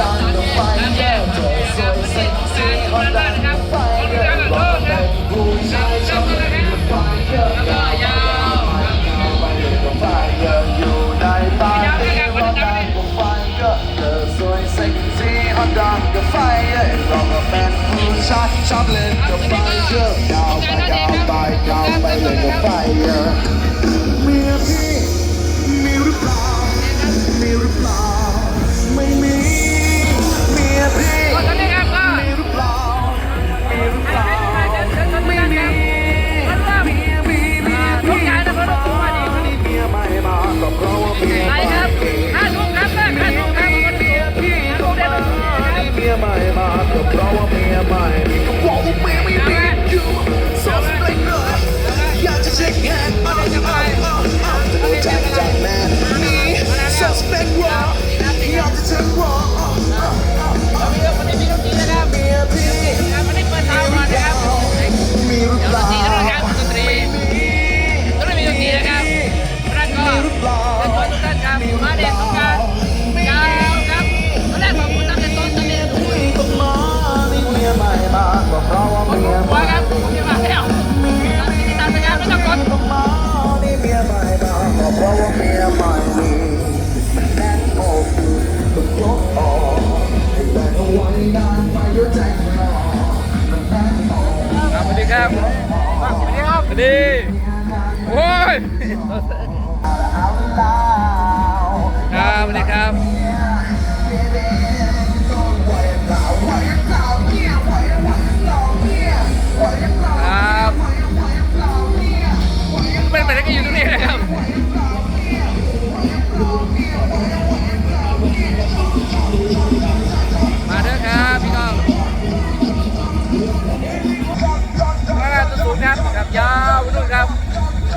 ตันต้องไปแก้วเจอย่องวยชอบเล่นไฟเยอะเราก็เป็นผู้ชายชอบเล่นกับไฟเยอะ ไปครับห้าทุ่มครับเลิกห้าทุ่มครับคนดูทุ่มได้เลยมียม่มาเถเพราะว่ามี ครับสวัสดีครับสวัสดีโอ้ย